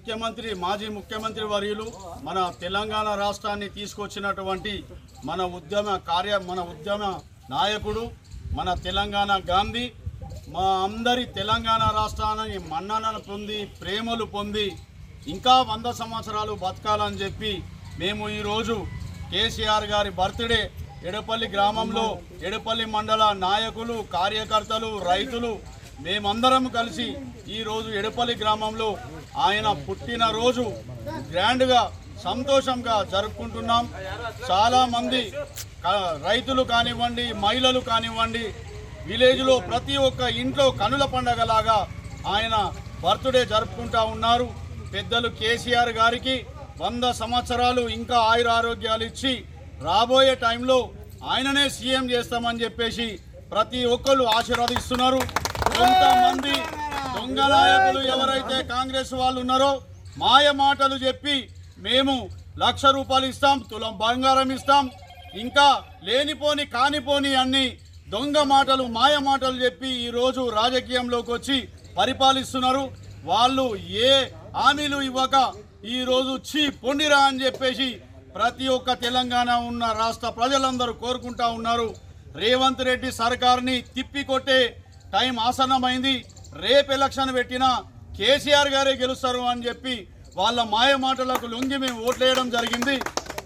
ముఖ్యమంత్రి మాజీ ముఖ్యమంత్రి వర్యులు మన తెలంగాణ రాష్ట్రాన్ని తీసుకొచ్చినటువంటి మన ఉద్యమ కార్య మన ఉద్యమ నాయకుడు మన తెలంగాణ గాంధీ మా అందరి తెలంగాణ రాష్ట్రాన్ని మన్ననలు పొంది ప్రేమలు పొంది ఇంకా వంద సంవత్సరాలు బతకాలని చెప్పి మేము ఈరోజు కేసీఆర్ గారి బర్త్డే ఎడపల్లి గ్రామంలో ఎడపల్లి మండల నాయకులు కార్యకర్తలు రైతులు మేమందరం కలిసి ఈరోజు ఎడపల్లి గ్రామంలో ఆయన పుట్టినరోజు గ్రాండ్గా సంతోషంగా జరుపుకుంటున్నాం. చాలామంది రైతులు కానివ్వండి మహిళలు కానివ్వండి విలేజ్లో ప్రతి ఒక్క ఇంట్లో కనుల పండగలాగా ఆయన బర్త్డే జరుపుకుంటా ఉన్నారు. పెద్దలు కేసీఆర్ గారికి వంద సంవత్సరాలు ఇంకా ఆయుర ఆరోగ్యాలు ఇచ్చి రాబోయే టైంలో ఆయననే సీఎం చేస్తామని చెప్పేసి ప్రతి ఒక్కరు ఆశీర్వదిస్తున్నారు. కొంతమంది దొంగ నాయకులు ఎవరైతే కాంగ్రెస్ వాళ్ళు ఉన్నారో మాయ మాటలు చెప్పి మేము లక్ష రూపాయలు ఇస్తాం తులం బంగారం ఇస్తాం. ఇంకా లేనిపోని కానిపోని అన్ని దొంగ మాటలు మాయ మాటలు చెప్పి ఈరోజు రాజకీయంలోకి వచ్చి పరిపాలిస్తున్నారు. వాళ్ళు ఏ హామీలు ఇవ్వక ఈరోజు చీ పొండిరా అని చెప్పేసి ప్రతి ఒక్క తెలంగాణ ఉన్న రాష్ట్ర ప్రజలందరూ కోరుకుంటా ఉన్నారు. రేవంత్ రెడ్డి సర్కార్ని తిప్పికొట్టే టైం ఆసన్నమైంది. రేపు ఎలక్షన్ పెట్టినా కేసీఆర్ గారే గెలుస్తారు అని చెప్పి వాళ్ళ మాయ మాటలకు లొంగి మేము ఓట్లేయడం జరిగింది.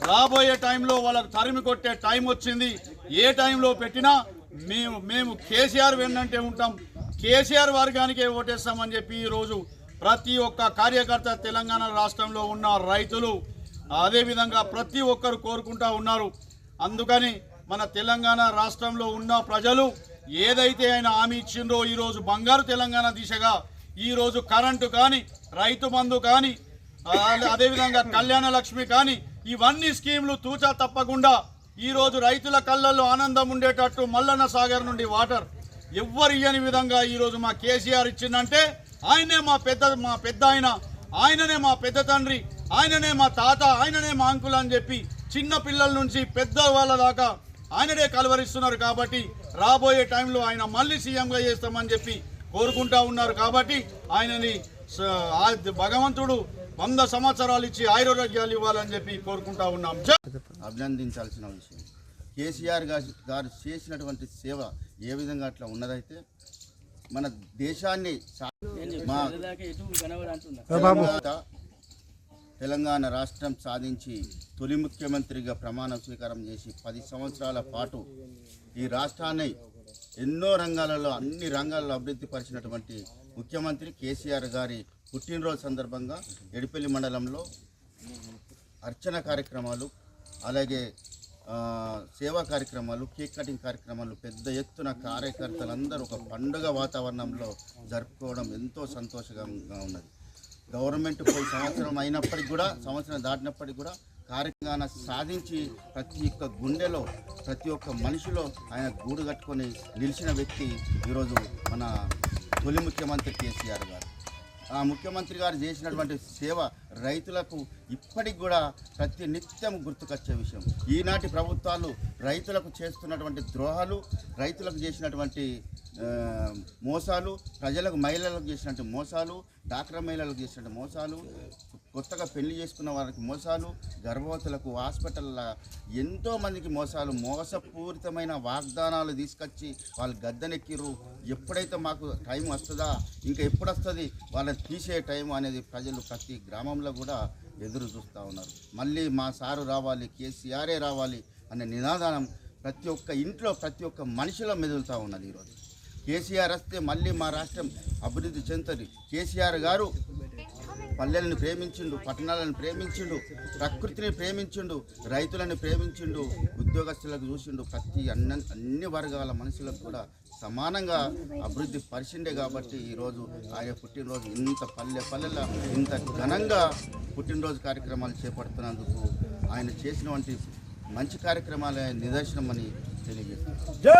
రాబోయే టైంలో వాళ్ళకు తరిమి కొట్టే టైం వచ్చింది. ఏ టైంలో పెట్టినా మేము మేము కేసీఆర్ వెన్నంటే ఉంటాం. కేసీఆర్ వర్గానికే ఓటేస్తామని చెప్పి ఈరోజు ప్రతి ఒక్క కార్యకర్త తెలంగాణ రాష్ట్రంలో ఉన్న రైతులు అదేవిధంగా ప్రతి ఒక్కరు కోరుకుంటా ఉన్నారు. అందుకని మన తెలంగాణ రాష్ట్రంలో ఉన్న ప్రజలు ఏదైతే ఆయన హామీ ఇచ్చిండ్రో ఈరోజు బంగారు తెలంగాణ దిశగా ఈరోజు కరెంటు కానీ రైతు బంధు కానీ అదేవిధంగా కళ్యాణ లక్ష్మి కానీ ఇవన్నీ స్కీములు తూచా తప్పకుండా ఈరోజు రైతుల కళ్ళల్లో ఆనందం ఉండేటట్టు మల్లన్న సాగర్ నుండి వాటర్ ఎవ్వరు ఇయ్యని విధంగా ఈరోజు మా కేసీఆర్ ఇచ్చిందంటే ఆయనే మా పెద్ద మా పెద్ద ఆయన ఆయననే మా పెద్ద తండ్రి ఆయననే మా తాత ఆయననే మా అంకుల్ అని చెప్పి చిన్న పిల్లల నుంచి పెద్ద వాళ్ళ దాకా ఆయననే కలవరిస్తున్నారు కాబట్టి రాబోయే టైంలో ఆయన మళ్ళీ సీఎంగా చేస్తామని చెప్పి కోరుకుంటా ఉన్నారు కాబట్టి ఆయనని భగవంతుడు వంద సంవత్సరాలు ఇచ్చి ఆయురోగ్యాలు ఇవ్వాలని చెప్పి కోరుకుంటా ఉన్నాం. అభినందించాల్సిన విషయం. కేసీఆర్ గారు చేసినటువంటి సేవ ఏ విధంగా అట్లా ఉన్నదైతే మన దేశాన్ని మా తెలంగాణ రాష్ట్రం సాధించి తొలి ముఖ్యమంత్రిగా ప్రమాణ స్వీకారం చేసి పది సంవత్సరాల పాటు ఈ రాష్ట్రాన్ని ఎన్నో రంగాలలో అన్ని రంగాల్లో అభివృద్ధి పరిచినటువంటి ముఖ్యమంత్రి కేసీఆర్ గారి పుట్టినరోజు సందర్భంగా ఎడిపల్లి మండలంలో అర్చన కార్యక్రమాలు అలాగే సేవా కార్యక్రమాలు కేక్ కటింగ్ కార్యక్రమాలు పెద్ద ఎత్తున కార్యకర్తలందరూ ఒక పండుగ వాతావరణంలో జరుపుకోవడం ఎంతో సంతోషంగా ఉన్నది. గవర్నమెంట్ పోయి సంవత్సరం అయినప్పటికి కూడా సంవత్సరం దాటినప్పటికి కూడా కార్యక్రమాన్ని సాధించి ప్రతి ఒక్క గుండెలో ప్రతి ఒక్క మనిషిలో ఆయన గూడు కట్టుకొని నిలిచిన వ్యక్తి ఈరోజు మన తొలి ముఖ్యమంత్రి కేసీఆర్ గారు. ముఖ్యమంత్రి గారు చేసినటువంటి సేవ రైతులకు ఇప్పటికి కూడా ప్రతి నిత్యం గుర్తుకొచ్చే విషయం. ఈనాటి ప్రభుత్వాలు రైతులకు చేస్తున్నటువంటి ద్రోహాలు రైతులకు చేసినటువంటి మోసాలు ప్రజలకు మహిళలకు చేసినటువంటి మోసాలు డాక్రా మహిళలకు చేసినటువంటి మోసాలు కొత్తగా పెళ్ళి చేసుకున్న వారికి మోసాలు గర్భవతులకు హాస్పిటల్ల ఎంతో మందికి మోసాలు మోసపూరితమైన వాగ్దానాలు తీసుకొచ్చి వాళ్ళు గద్దెనెక్కిరు ఎప్పుడైతే మాకు టైం వస్తుందా ఇంకా ఎప్పుడు వస్తుంది వాళ్ళని తీసే టైం అనేది ప్రజలు ప్రతి గ్రామంలో కూడా ఎదురు చూస్తూ ఉన్నారు. మళ్ళీ మా సారు రావాలి కేసీఆరే రావాలి అనే నినాదానం ప్రతి ఒక్క ఇంట్లో ప్రతి ఒక్క మనిషిలో మెదులుతూ ఉన్నది ఈరోజు. కేసీఆర్ వస్తే మళ్ళీ మా రాష్ట్రం అభివృద్ధి చెందుతుంది. కేసీఆర్ గారు పల్లెలను ప్రేమించిండు పట్టణాలను ప్రేమించిండు ప్రకృతిని ప్రేమించిండు రైతులను ప్రేమించిండు ఉద్యోగస్తులకు చూసిండు ప్రతి అన్న అన్ని వర్గాల మనుషులకు కూడా సమానంగా అభివృద్ధి పరిచిండే కాబట్టి ఈరోజు ఆయన పుట్టినరోజు ఇంత పల్లె పల్లెల ఇంత ఘనంగా పుట్టినరోజు కార్యక్రమాలు చేపడుతున్నందుకు ఆయన చేసినటువంటి మంచి కార్యక్రమాలే నిదర్శనమని తెలియజేస్తున్నారు